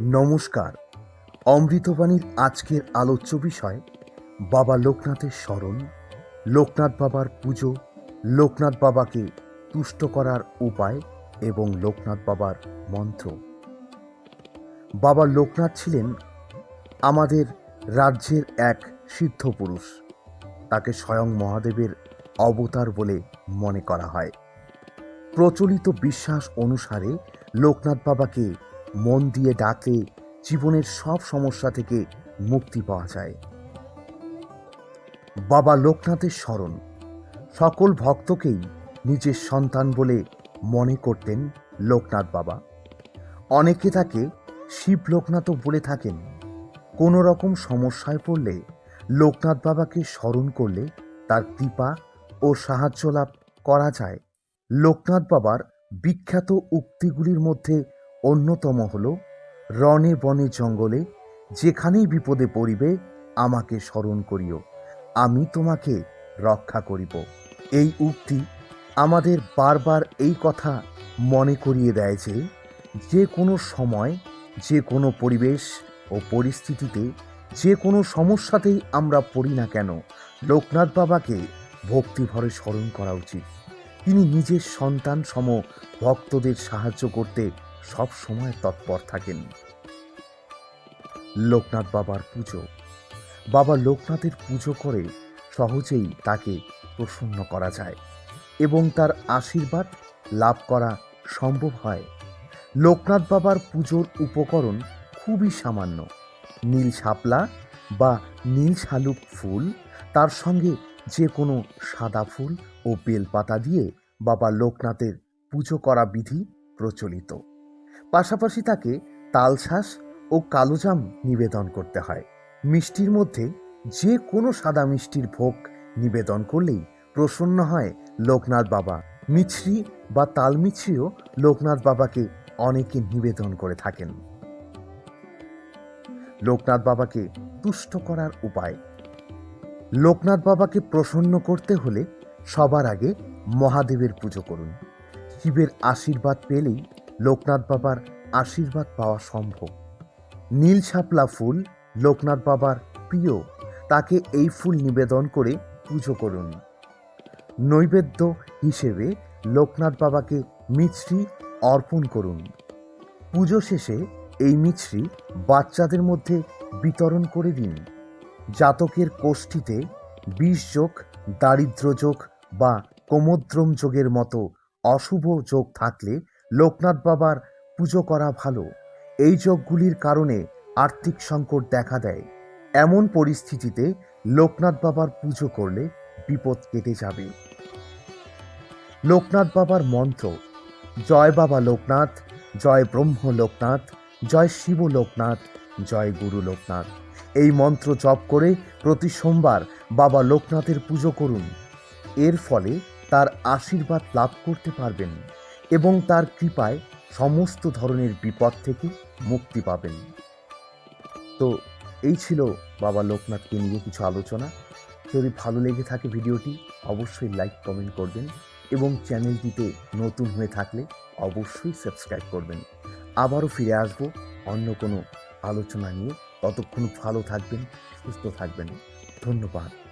নমস্কার। অমৃতবাণীর আজকের আলোচ্য বিষয়, বাবা লোকনাথের স্মরণ, লোকনাথ বাবার পুজো, লোকনাথ বাবাকে তুষ্ট করার উপায় এবং লোকনাথ বাবার মন্ত্র। বাবা লোকনাথ ছিলেন আমাদের রাজ্যের এক সিদ্ধ পুরুষ। তাকে স্বয়ং মহাদেবের অবতার বলে মনে করা হয়। প্রচলিত বিশ্বাস অনুসারে লোকনাথ বাবাকে মন দিয়ে ডাকলে জীবনের সব সমস্যা থেকে মুক্তি পাওয়া যায়। বাবা লোকনাথের স্মরণ। সকল ভক্তকেই নিজের সন্তান বলে মনে করতেন লোকনাথ বাবা। অনেকে তাকে শিব লোকনাথও বলে থাকেন। কোনো রকম সমস্যায় পড়লে লোকনাথ বাবাকে স্মরণ করলে তার কৃপা ও সাহায্য লাভ করা যায়। লোকনাথ বাবার বিখ্যাত উক্তিগুলির মধ্যে অন্যতম হল রনে বনে জঙ্গলে যেখানেই বিপদে পড়িবে, আমাকে স্মরণ করিও। আমি তোমাকে রক্ষা করিব। এই উক্তি আমাদের বারবার এই কথা মনে করিয়ে দেয় যে যে কোনো সময়, যে কোনো পরিবেশ ও পরিস্থিতিতে, যে কোনো সমস্যাতেই আমরা পড়ি না কেন, লোকনাথ বাবাকে ভক্তিভরে স্মরণ করা উচিত। তিনি নিজের সন্তান সম ভক্তদের সাহায্য করতে সব সময় তৎপর থাকেন। লোকনাথ বাবার পুজো। বাবা লোকনাথের পুজো করে সহজেই তাকে প্রসন্ন করা যায় এবং তার আশীর্বাদ লাভ করা সম্ভব হয়। লোকনাথ বাবার পুজোর উপকরণ খুবই সামান্য। নীল শাপলা বা নীল শালুক ফুল, তার সঙ্গে যে কোনো সাদা ফুল ও বেলপাতা দিয়ে বাবা লোকনাথের পুজো করা বিধি প্রচলিত। পাশাপাশি তাকে তালশাঁস ও কালোজাম নিবেদন করতে হয়। মিষ্টির মধ্যে যে কোনো সাদা মিষ্টির ভোগ নিবেদন করলেই প্রসন্ন হয় লোকনাথ বাবা। মিছরি বা তাল মিছরিও লোকনাথ বাবাকে অনেকে নিবেদন করে থাকেন। লোকনাথ বাবাকে তুষ্ট করার উপায়। লোকনাথ বাবাকে প্রসন্ন করতে হলে সবার আগে মহাদেবের পুজো করুন। শিবের আশীর্বাদ পেলেই লোকনাথ বাবার আশীর্বাদ পাওয়া সম্ভব। নীল শাপলা ফুল লোকনাথ বাবার প্রিয়, তাকে এই ফুল নিবেদন করে পুজো করুন। নৈবেদ্য হিসেবে লোকনাথ বাবাকে মিছরি অর্পণ করুন। পুজো শেষে এই মিছরি বাচ্চাদের মধ্যে বিতরণ করে দিন। জাতকের কোষ্ঠীতে বিষ যোগ, দারিদ্র যোগ বা কোমদ্রম যোগের মতো অশুভ যোগ থাকলে লোকনাথ বাবার পুজো করা ভালো। এই যোগগুলির কারণে আর্থিক সংকট দেখা দেয়। এমন পরিস্থিতিতে লোকনাথ বাবার পুজো করলে বিপদ কেটে যাবে। লোকনাথ বাবার মন্ত্র, জয় বাবা লোকনাথ, জয় ব্রহ্ম লোকনাথ, জয় শিব লোকনাথ, জয় গুরু লোকনাথ। এই মন্ত্র জপ করে প্রতি সোমবার বাবা লোকনাথের পুজো করুন। এর ফলে তার আশীর্বাদ লাভ করতে পারবেন। এবং তার কৃপায় সমস্ত ধরনের বিপদ থেকে মুক্তি পাবেন। তো এই ছিল বাবা লোকনাথকে নিয়ে কিছু আলোচনা। যদি ভালো লেগে থাকে ভিডিওটি, অবশ্যই লাইক কমেন্ট করবেন এবং চ্যানেলটিতে নতুন হয়ে থাকলে অবশ্যই সাবস্ক্রাইব করবেন। আবারও ফিরে আসব অন্য কোনো আলোচনা নিয়ে। ততক্ষণ ভালো থাকবেন, সুস্থ থাকবেন। ধন্যবাদ।